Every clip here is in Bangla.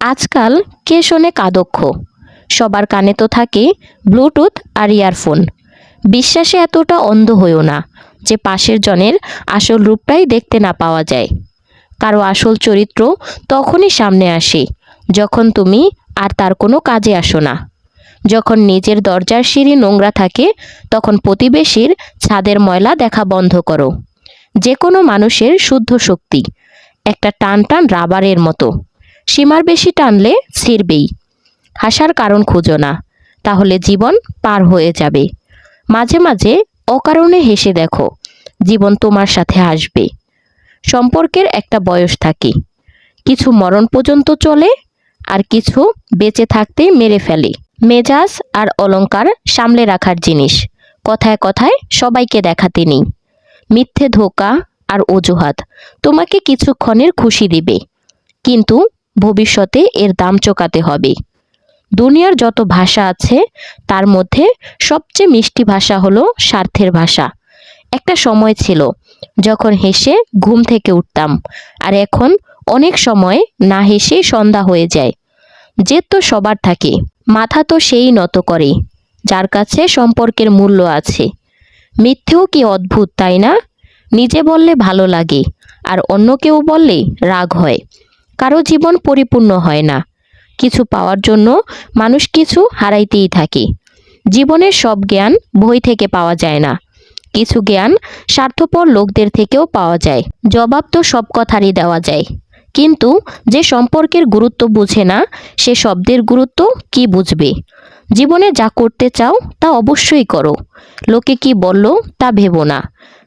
আজকাল কে শোনে কাদক্ষ? সবার কানে তো থাকে ব্লুটুথ আর ইয়ারফোন। বিশ্বাসে এতটা অন্ধ হইও না যে পাশের জনের আসল রূপটাই দেখতে না পাওয়া যায়। কারও আসল চরিত্র তখনই সামনে আসে, যখন তুমি আর তার কোনো কাজে আসো না। যখন নিজের দরজার সিঁড়ি নোংরা থাকে, তখন প্রতিবেশীর ছাদের ময়লা দেখা বন্ধ করো। যে কোনো মানুষের শুদ্ধ শক্তি, একটা টান টান রাবারের মতো। সীমার বেশি টানলে ছিঁড়বেই। হাসার কারণ খুঁজো না, তাহলে জীবন পার হয়ে যাবে। মাঝে মাঝে অকারণে হেসে দেখো, জীবন তোমার সাথে হাসবে সম্পর্কের একটা বয়স থাকে। কিছু মরণ পর্যন্ত চলে, আর কিছু বেঁচে থাকতেই মেরে ফেলে। মেজাজ আর অলংকার সামলে রাখার জিনিস, কথায় কথায় সবাইকে দেখাতে নেই। মিথ্যে ধোকা আর অজুহাত তোমাকে কিছুক্ষণের খুশি দিবে। কিন্তু ভবিষ্যতে এর দাম চোকাতে হবে। দুনিয়ার যত ভাষা আছে, তার মধ্যে সবচেয়ে মিষ্টি ভাষা হলো স্বার্থের ভাষা। একটা সময় ছিল যখন হেসে ঘুম থেকে উঠতাম, আর এখন অনেক সময় না হেসে সন্ধ্যা হয়ে যায়। জেদ তো সবার থাকে, মাথা তো সেই নত করে, যার কাছে সম্পর্কের মূল্য আছে। মিথ্যেও কি অদ্ভুত, তাই না? নিজে বললে ভালো লাগে, আর অন্য কেউ বললে রাগ হয়। কারও জীবন পরিপূর্ণ হয় না। কিছু পাওয়ার জন্য মানুষ কিছু হারাইতেই থাকে। জীবনের সব জ্ঞান বই থেকে পাওয়া যায় না। কিছু জ্ঞান স্বার্থপর লোকদের থেকেও পাওয়া যায়। জবাব তো সব কথারই দেওয়া যায়। কিন্তু যে সম্পর্কের গুরুত্ব বুঝে না, সে শব্দের গুরুত্ব কি বুঝবে? জীবনে যা করতে চাও, তা অবশ্যই করো। লোকে কি বলল, তা ভেবো না।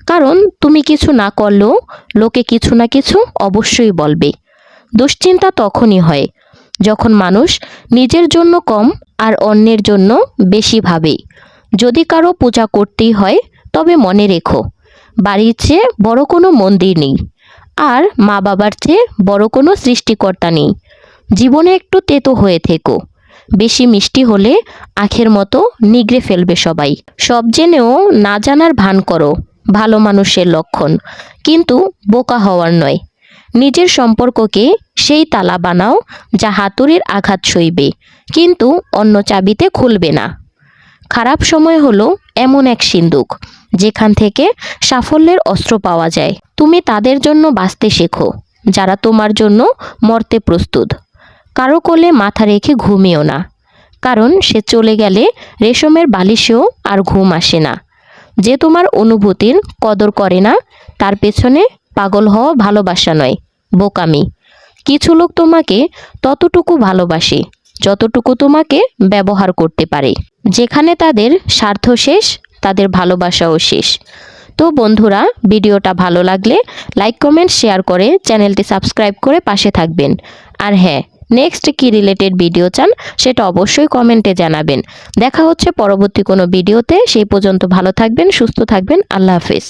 কারণ তুমি কিছু না করলেও লোকে কিছু না কিছু অবশ্যই বলবে। দুশ্চিন্তা তখনই হয়, যখন মানুষ নিজের জন্য কম আর অন্যের জন্য বেশি ভাবে। যদি কারও পূজা করতেই হয়, তবে মনে রেখো, বাড়ির চেয়ে বড় কোনো মন্দির নেই, আর মা বাবার চেয়ে বড় কোনো সৃষ্টিকর্তা নেই। জীবনে একটু তেতো হয়ে থেকো, বেশি মিষ্টি হলে আখের মতো নিগড়ে ফেলবে সবাই। সব জেনেও না জানার ভান করো, ভালো মানুষের লক্ষণ, কিন্তু বোকা হওয়ার নয়। নিজের সম্পর্ককে সেই তালা বানাও যা হাতুড়ির আঘাত সইবে, কিন্তু অন্য চাবিতে খুলবে না। খারাপ সময় হলো এমন এক সিন্দুক যেখান থেকে সাফল্যের অস্ত্র পাওয়া যায়। তুমি তাদের জন্য বাঁচতে শেখো, যারা তোমার জন্য মরতে প্রস্তুত। কারও কোলে মাথা রেখে ঘুমিও না, কারণ সে চলে গেলে রেশমের বালিশেও আর ঘুম আসে না। যে তোমার অনুভূতির কদর করে না, তার পেছনে পাগল হওয়া ভালোবাসা নয়, বোকামি। কিছু লোক তোমাকে ততটুকু ভালোবাসে, যতটুকু তোমাকে ব্যবহার করতে পারে। যেখানে তাদের স্বার্থ শেষ, তাদের ভালোবাসাও শেষ। তো বন্ধুরা, ভিডিওটা ভালো লাগলে লাইক কমেন্ট শেয়ার করে চ্যানেলটি সাবস্ক্রাইব করে পাশে থাকবেন। আর হ্যাঁ নেক্সট কি রিলেটেড ভিডিও চান, সেটা অবশ্যই কমেন্টে জানাবেন। দেখা হচ্ছে পরবর্তী কোনো ভিডিওতে সেই পর্যন্ত ভালো থাকবেন, সুস্থ থাকবেন, আল্লাহ হাফেজ।